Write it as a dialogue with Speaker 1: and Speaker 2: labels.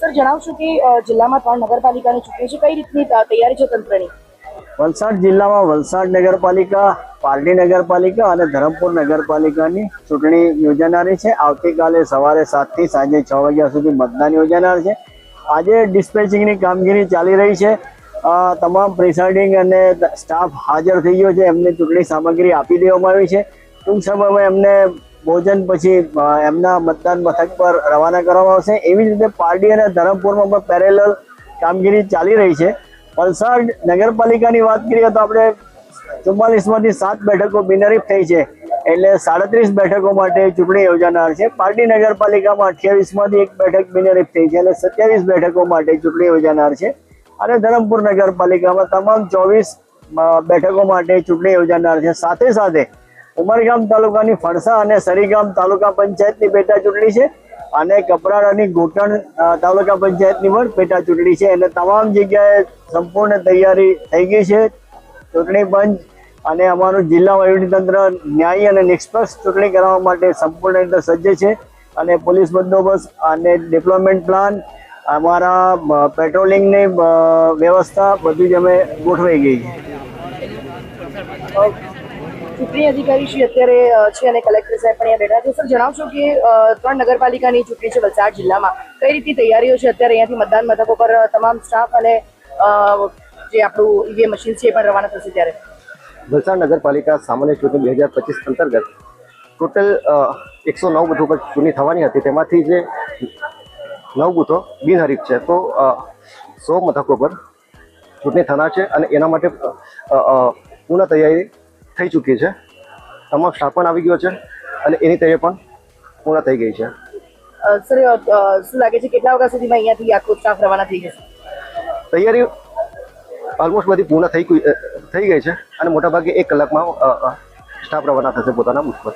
Speaker 1: Sir, જણાવશો કે જિલ્લામાં ત્રણ નગરપાલિકાની ચૂંટણી છે, કઈ રીતની તૈયારી છે તંત્રની?
Speaker 2: વલસાડ જિલ્લામાં વલસાડ નગરપાલિકા પારડી નગરપાલિકા અને ધરમપુર નગરપાલિકાની ચૂંટણી યોજાનારી છે. આવતીકાલે સવારે સાતથી સાંજે છ વાગ્યા સુધી મતદાન યોજાનાર છે. આજે ડિસ્પેચિંગની કામગીરી ચાલી રહી છે. તમામ પ્રિસાઇડિંગ અને સ્ટાફ હાજર થઈ ગયો છે. એમને ચૂંટણી સામગ્રી આપી દેવામાં આવી છે. ટૂંક સમયમાં એમને ભોજન પછી એમના મતદાન મથક પર રવાના કરવામાં આવશે. એવી જ રીતે પારડી અને ધરમપુરમાં પણ પેરેલલ કામગીરી ચાલી રહી છે. વલસાડ નગરપાલિકાની વાત કરીએ તો આપણે ચુમ્માલીસમાંથી સાત બેઠકો બિનહરીફ થઈ છે. એટલે સાડત્રીસ બેઠકો માટે ચૂંટણી યોજાનાર છે. પારડી નગરપાલિકામાં અઠ્યાવીસમાંથી એક બેઠક બિનહરીફ થઈ છે એટલે સત્યાવીસ બેઠકો માટે ચૂંટણી યોજાનાર છે. અને ધરમપુર નગરપાલિકામાં તમામ ચોવીસ બેઠકો માટે ચૂંટણી યોજાનાર છે. સાથે સાથે ઉમરગામ તાલુકાની ફણસા અને સરીગામ તાલુકા પંચાયતની પેટા ચૂંટણી છે અને કપરાડાની ઘોટણ તાલુકા પંચાયતની પણ પેટા ચૂંટણી છે. અને તમામ જગ્યાએ સંપૂર્ણ તૈયારી થઈ ગઈ છે ચૂંટણી પંચ અને અમારું જિલ્લા વહીવટીતંત્ર ન્યાયી અને નિષ્પક્ષ ચૂંટણી કરાવવા માટે સંપૂર્ણ રીતે સજ્જ છે અને પોલીસ બંદોબસ્ત અને ડિપ્લોયમેન્ટ પ્લાન, અમારા પેટ્રોલિંગની વ્યવસ્થા બધું જ અમે ગોઠવાઈ ગઈ છે.
Speaker 1: ચૂંટણી અધિકારી શ્રી અત્યારે છે અને કલેક્ટર સાહેબ પણ અહીંયા બેઠા છે. સર, જણાવશો કે ત્રણ નગરપાલિકાની ચૂંટણી છે વલસાડ જિલ્લામાં. કઈ રીતની તૈયારીઓ છે અત્યારે અહીંયાથી મતદાન મથકો પર તમામ સ્ટાફ અને જે આપણું ઈવીએમ મશીન છે એ પણ રવાના થશે ત્યારે?
Speaker 3: વલસાડ નગરપાલિકા સામાન્ય ચૂંટણી બે હજાર પચીસ અંતર્ગત ટોટલ એકસો નવ બૂથો પર ચૂંટણી થવાની હતી. તેમાંથી જે નવ બૂથો બિનહરીફ છે, તો સો મથકો પર ચૂંટણી થનાર છે અને એના માટે પૂર્ણ તૈયારી થઈ ચૂકી છે. તમામ સ્ટાફ પણ આવી ગયો છે અને એની તૈયારી પણ પૂર્ણ થઈ ગઈ છે.
Speaker 1: સર શું લાગે છે કેટલા વાગ્યા સુધીમાં અહીંયાથી આખો સ્ટાફ રવાના થઈ જશે?
Speaker 3: તૈયારી ઓલમોસ્ટ બધી પૂર્ણ થઈ ગઈ- થઈ ગઈ છે અને મોટાભાગે એક કલાકમાં સ્ટાફ રવાના થશે પોતાના પર.